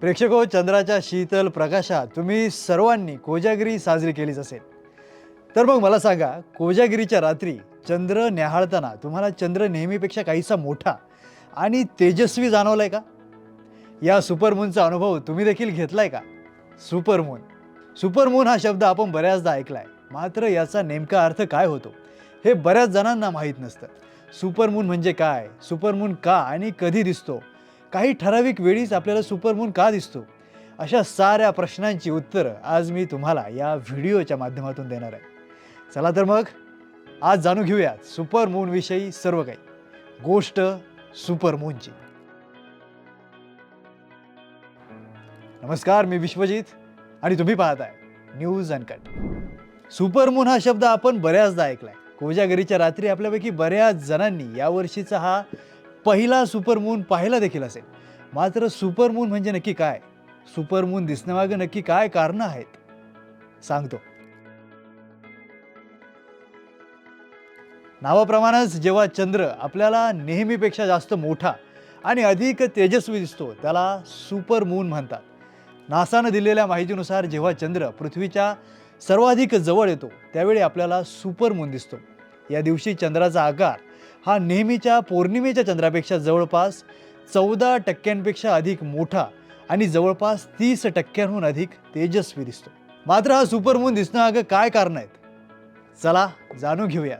प्रेक्षक हो चंद्राच्या शीतल प्रकाशात तुम्ही सर्वांनी कोजागिरी साजरी केलीच असेल. तर मग मला सांगा कोजागिरीच्या रात्री चंद्र न्याहाळताना तुम्हाला चंद्र नेहमीपेक्षा काहीसा मोठा आणि तेजस्वी जाणवलाय का? या सुपरमूनचा अनुभव तुम्ही देखील घेतलाय का? सुपरमून. सुपरमून हा शब्द आपण बऱ्याचदा ऐकलाय. मात्र याचा नेमका अर्थ काय होतो हे बऱ्याच जणांना माहीत नसतं. सुपरमून म्हणजे काय? सुपरमून का आणि कधी दिसतो? काही ठराविक वेळीच आपल्याला सुपरमून का दिसतो? अशा साऱ्या प्रश्नांची उत्तरं आज मी तुम्हाला या व्हिडिओच्या माध्यमातून देणार आहे. चला तर मग आज जाणून घेऊयात सुपरमूनविषयी सर्व काही. गोष्ट सुपरमूनची नमस्कार मी विश्वजित आणि तुम्ही पाहताय न्यूज अनकट. सुपरमून हा शब्द आपण बऱ्याचदा ऐकलाय. कोजागरीच्या रात्री आपल्यापैकी बऱ्याच जणांनी यावर्षीचा हा पहिला सुपरमून पाहिला देखील असेल. मात्र सुपरमून म्हणजे नक्की काय? सुपरमून दिसण्यामागे नक्की काय कारणं आहेत? सांगतो. नावाप्रमाणेच जेव्हा चंद्र आपल्याला नेहमीपेक्षा जास्त मोठा आणि अधिक तेजस्वी दिसतो त्याला सुपरमून म्हणतात. नासानं दिलेल्या माहितीनुसार जेव्हा चंद्र पृथ्वीच्या सर्वाधिक जवळ येतो त्यावेळी आपल्याला सुपरमून दिसतो. या दिवशी चंद्राचा आकार हा नेहमीच्या पौर्णिमेच्या चंद्रापेक्षा जवळपास चौदा टक्क्यांपेक्षा अधिक मोठा आणि जवळपास तीस टक्क्यांहून अधिक तेजस्वी दिसतो. मात्र हा सुपरमून दिसण्यामागं काय कारण आहेत? चला जाणून घेऊया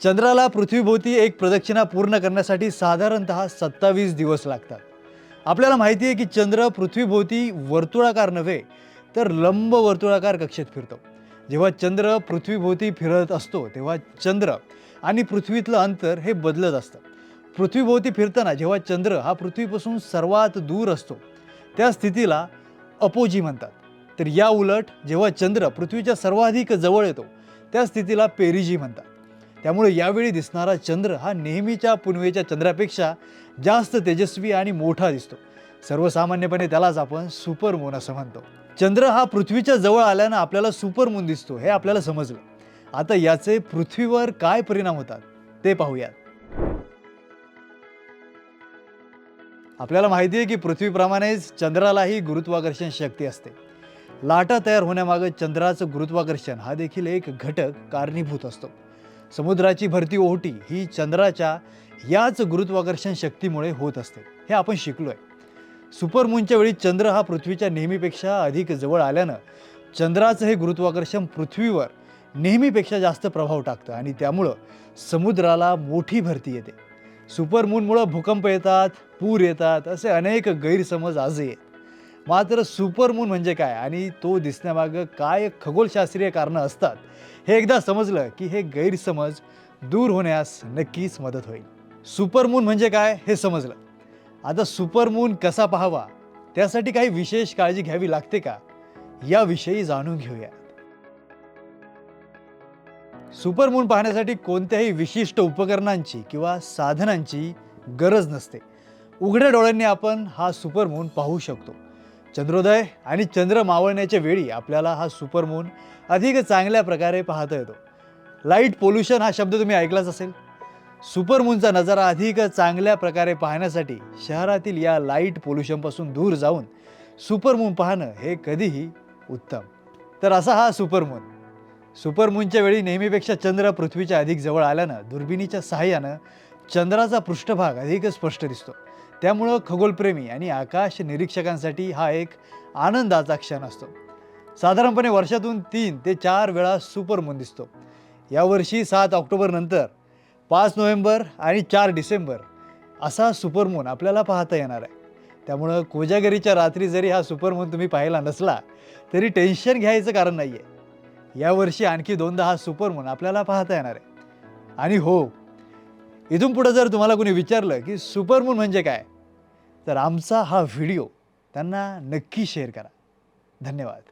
चंद्राला पृथ्वीभोवती एक प्रदक्षिणा पूर्ण करण्यासाठी साधारणतः सत्तावीस दिवस लागतात. आपल्याला माहिती आहे की चंद्र पृथ्वीभोवती वर्तुळाकार नव्हे तर लंब वर्तुळाकार कक्षेत फिरतो. जेव्हा चंद्र पृथ्वीभोवती फिरत असतो तेव्हा चंद्र आणि पृथ्वीतलं अंतर हे बदलत असतं. पृथ्वीभोवती फिरताना जेव्हा चंद्र हा पृथ्वीपासून सर्वात दूर असतो त्या स्थितीला अपोजी म्हणतात. तर या उलट जेव्हा चंद्र पृथ्वीच्या सर्वाधिक जवळ येतो त्या स्थितीला पेरिजी म्हणतात. त्यामुळे यावेळी दिसणारा चंद्र हा नेहमीच्या पुनवेच्या चंद्रापेक्षा जास्त तेजस्वी आणि मोठा दिसतो. सर्वसामान्यपणे त्यालाच आपण सुपरमून असं म्हणतो. चंद्र हा पृथ्वीच्या जवळ आल्यानं आपल्याला सुपरमून दिसतो हे आपल्याला समजलं. आता याचे पृथ्वीवर काय परिणाम होतात ते पाहूयात. आपल्याला माहिती आहे की पृथ्वीप्रमाणेच चंद्रालाही गुरुत्वाकर्षण शक्ती असते. लाटा तयार होण्यामागं चंद्राचं गुरुत्वाकर्षण हा देखील एक घटक कारणीभूत असतो. समुद्राची भरती ओहोटी ही चंद्राच्या याच गुरुत्वाकर्षण शक्तीमुळे होत असते हे आपण शिकलो आहे सुपरमूनच्या वेळी चंद्र हा पृथ्वीच्या नेहमीपेक्षा अधिक जवळ आल्यानं चंद्राचं हे गुरुत्वाकर्षण पृथ्वीवर नेहमीपेक्षा जास्त प्रभाव टाकतं आणि त्यामुळं समुद्राला मोठी भरती येते. सुपरमूनमुळं भूकंप येतात पूर येतात असे अनेक गैरसमज आजही आहेत. मात्र सुपरमून म्हणजे काय आणि तो दिसण्यामागं काय खगोलशास्त्रीय कारणं असतात हे एकदा समजलं की हे गैरसमज दूर होण्यास नक्कीच मदत होईल. सुपरमून म्हणजे काय हे समजलं. आता सुपरमून कसा पाहावा? त्यासाठी काही विशेष काळजी घ्यावी लागते का? याविषयी जाणून घेऊया सुपरमून पाहण्यासाठी कोणत्याही विशिष्ट उपकरणांची किंवा साधनांची गरज नसते. उघड्या डोळ्यांनी आपण हा सुपरमून पाहू शकतो. चंद्रोदय आणि चंद्र मावळण्याच्या वेळी आपल्याला हा सुपरमून अधिक चांगल्या प्रकारे पाहता येतो. लाइट पोल्युशन हा शब्द तुम्ही ऐकलाच असेल. सुपरमूनचा नजारा अधिक चांगल्या प्रकारे पाहण्यासाठी शहरातील या लाइट पोल्युशनपासून दूर जाऊन सुपरमून पाहणं हे कधीही उत्तम. तर असा हा सुपरमून. सुपरमूनच्या वेळी नेहमीपेक्षा चंद्र पृथ्वीच्या अधिक जवळ आल्यानं दुर्बिणीच्या सहाय्यानं चंद्राचा पृष्ठभाग अधिक स्पष्ट दिसतो. त्यामुळं खगोलप्रेमी आणि आकाश निरीक्षकांसाठी हा एक आनंदाचा क्षण असतो. साधारणपणे वर्षातून तीन ते चार वेळा सुपरमून दिसतो. यावर्षी सात ऑक्टोबरनंतर पाच नोव्हेंबर आणि चार डिसेंबर असा सुपरमून आपल्याला पाहता येणार आहे. त्यामुळं कोजागरीच्या रात्री जरी हा सुपरमून तुम्ही पाहिला नसला तरी टेन्शन घ्यायचं कारण नाही आहे यावर्षी आणखी दोनदा हा सुपरमून आपल्याला पाहता येणार आहे. आणि हो इथून पुढं जर तुम्हाला कोणी विचारलं की सुपरमून म्हणजे काय तर आमचा हा व्हिडिओ त्यांना नक्की शेअर करा. धन्यवाद.